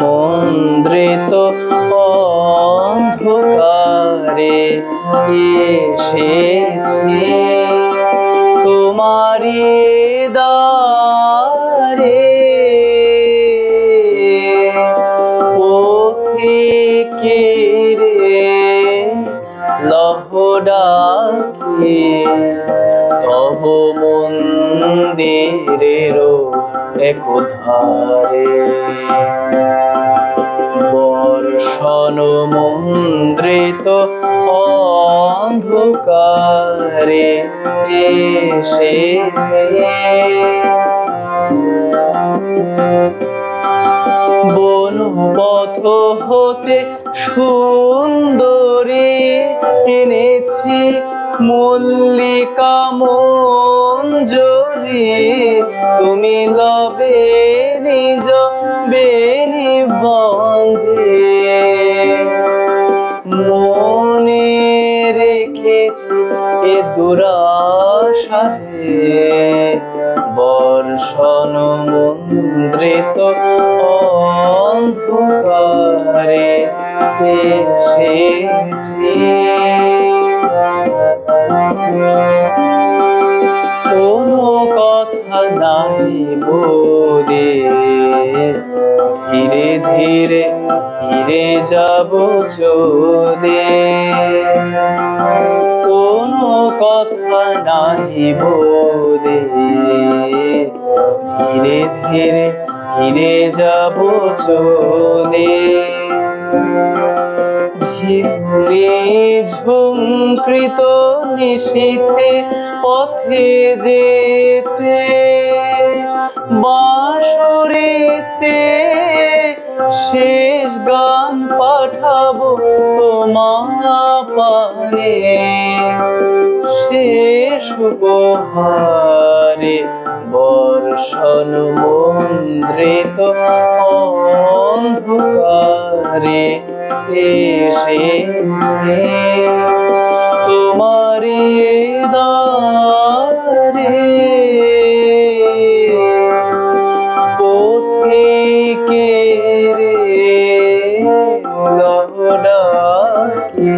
মন্দ্রিত অন্ধকারে এসেছি। তোমারি দারে পথিকে লহডাকি তব মন্দিরের একধারে বর্ষণ মন্দ্রিত অন্ধকারে এসেছে। বনপথ হতে সুন্দরী এনেছি মল্লিকা মঞ্জরি তুমি লবে নিজ বেনি বন্ধে। মনে রেখেছি এ দুরাশারে, বর্ষণ মন্দ্রিত অন্ধকারে। এসেছি নাই বোধে ধীরে ধীরে ধীরে যাব চলে কোনো কথা নাই বোধে ধীরে ধীরে ধীরে যাব চলে ঝিল্লি ঝুঙ্কৃত নিশীথে পথে যেতে বাঁশরিতে শেষ গান পাঠাবো তোমা পানে শেষ উপহারে বর্ষণ মন্দ্রিত অন্ধকারে এসেছে। তোমারি দারে রে লহডাকি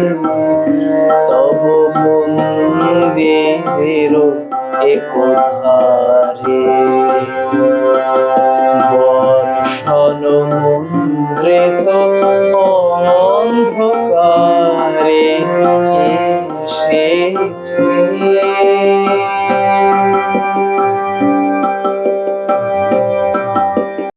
তব মন্দিরের একধারে